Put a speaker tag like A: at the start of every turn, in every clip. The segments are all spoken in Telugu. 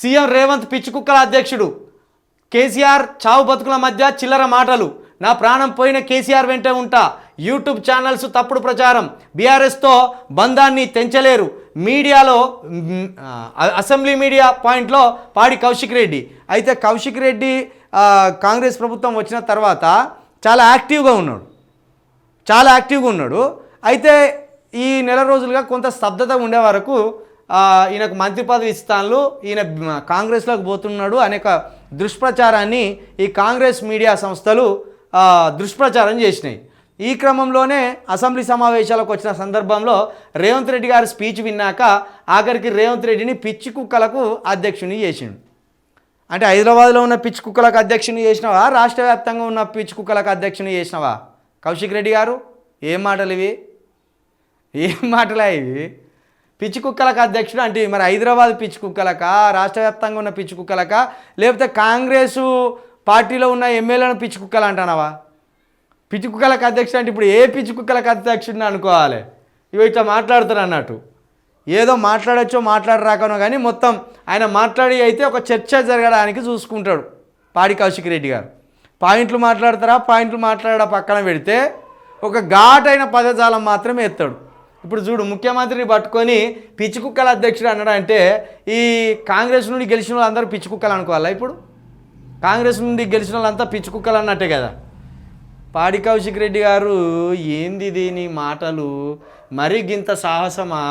A: సీఎం రేవంత్ పిచ్చి కుక్కల అధ్యక్షుడు. కేసీఆర్ చావు బతుకుల మధ్య చిల్లర మాటలు. నా ప్రాణం పోయిన కేసీఆర్ వెంటే ఉంటా. యూట్యూబ్ ఛానల్స్ తప్పుడు ప్రచారం. బీఆర్ఎస్తో బంధాన్ని తెంచలేరు. మీడియాలో అసెంబ్లీ మీడియా పాయింట్లో పాడి కౌశిక్ రెడ్డి. అయితే కౌశిక్ రెడ్డి కాంగ్రెస్ ప్రభుత్వం వచ్చిన తర్వాత చాలా యాక్టివ్గా ఉన్నాడు. చాలా యాక్టివ్గా ఉన్నాడు. అయితే ఈ నెల రోజులుగా కొంత స్తబ్దత ఉండే వరకు ఈయనకు మంత్రి పదవి ఇస్తాను ఈయన కాంగ్రెస్లోకి పోతున్నాడు అనేక దుష్ప్రచారాన్ని ఈ కాంగ్రెస్ మీడియా సంస్థలు దుష్ప్రచారం చేసినాయి. ఈ క్రమంలోనే అసెంబ్లీ సమావేశాలకు వచ్చిన సందర్భంలో రేవంత్ రెడ్డి గారి స్పీచ్ విన్నాక ఆఖరికి రేవంత్ రెడ్డిని పిచ్చి కుక్కలకు అధ్యక్షుని చేసిండు. అంటే హైదరాబాద్లో ఉన్న పిచ్చి కుక్కలకు అధ్యక్షుని చేసినవా? రాష్ట్ర వ్యాప్తంగా ఉన్న పిచ్చి కుక్కలకు అధ్యక్షుని చేసినావా? కౌశిక్ రెడ్డి గారు ఏం మాటలు ఇవి? ఏం మాటలా ఇవి? పిచ్చి కుక్కలకు అధ్యక్షుడు అంటే మరి హైదరాబాద్ పిచ్చి కుక్కలక రాష్ట్ర వ్యాప్తంగా ఉన్న పిచ్చి కుక్కలక లేకపోతే కాంగ్రెసు పార్టీలో ఉన్న ఎమ్మెల్యేలను పిచ్చి కుక్కలు అంటానవా? పిచ్చి కుక్కలకు అధ్యక్షుడు అంటే ఇప్పుడు ఏ పిచ్చి కుక్కలకు అధ్యక్షుడిని అనుకోవాలి? ఇవి ఇట్లా మాట్లాడుతారు అన్నట్టు. ఏదో మాట్లాడచ్చో మాట్లాడరాకనో కానీ మొత్తం ఆయన మాట్లాడి అయితే ఒక చర్చ జరగడానికి చూసుకుంటాడు పాడి కౌశిక్ రెడ్డి గారు. పాయింట్లు మాట్లాడతారా? పాయింట్లు మాట్లాడ పక్కన పెడితే ఒక ఘాటైన పదజాలం మాత్రమే ఎత్తాడు. ఇప్పుడు చూడు ముఖ్యమంత్రిని పట్టుకొని పిచ్చి కుక్కల అధ్యక్షుడు అన్నాడు అంటే ఈ కాంగ్రెస్ నుండి గెలిచిన వాళ్ళందరూ పిచ్చి కుక్కలు అనుకోవాలా ఇప్పుడు? కాంగ్రెస్ నుండి గెలిచిన వాళ్ళంతా పిచ్చి కుక్కలు అన్నట్టే కదా. పాడి కౌశిక్ రెడ్డి గారు ఏంది దీని మాటలు? మరి గింత సాహసమా?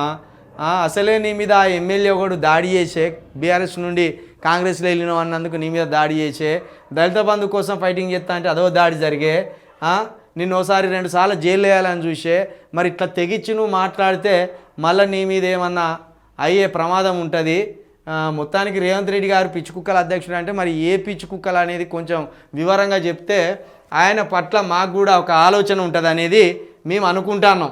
A: అసలే నీ మీద ఆ ఎమ్మెల్యే ఒకడు దాడి చేసే బీఆర్ఎస్ నుండి కాంగ్రెస్లో వెళ్ళిన అన్నందుకు నీ మీద దాడి చేసే దళిత బంధు కోసం ఫైటింగ్ చేస్తా అంటే అదో దాడి జరిగే నిన్ను ఒకసారి రెండు సార్లు జైలు వేయాలని చూసే మరి ఇట్లా తెగిచ్చి నువ్వు మాట్లాడితే మళ్ళీ నీ మీద ఏమన్నా అయ్యే ప్రమాదం ఉంటుంది? మొత్తానికి రేవంత్ రెడ్డి గారు పిచ్చి కుక్కల అధ్యక్షుడు అంటే మరి ఏ పిచ్చి కుక్కలు అనేది కొంచెం వివరంగా చెప్తే ఆయన పట్ల మాకు కూడా ఒక ఆలోచన ఉంటుంది అనేది మేము అనుకుంటున్నాం.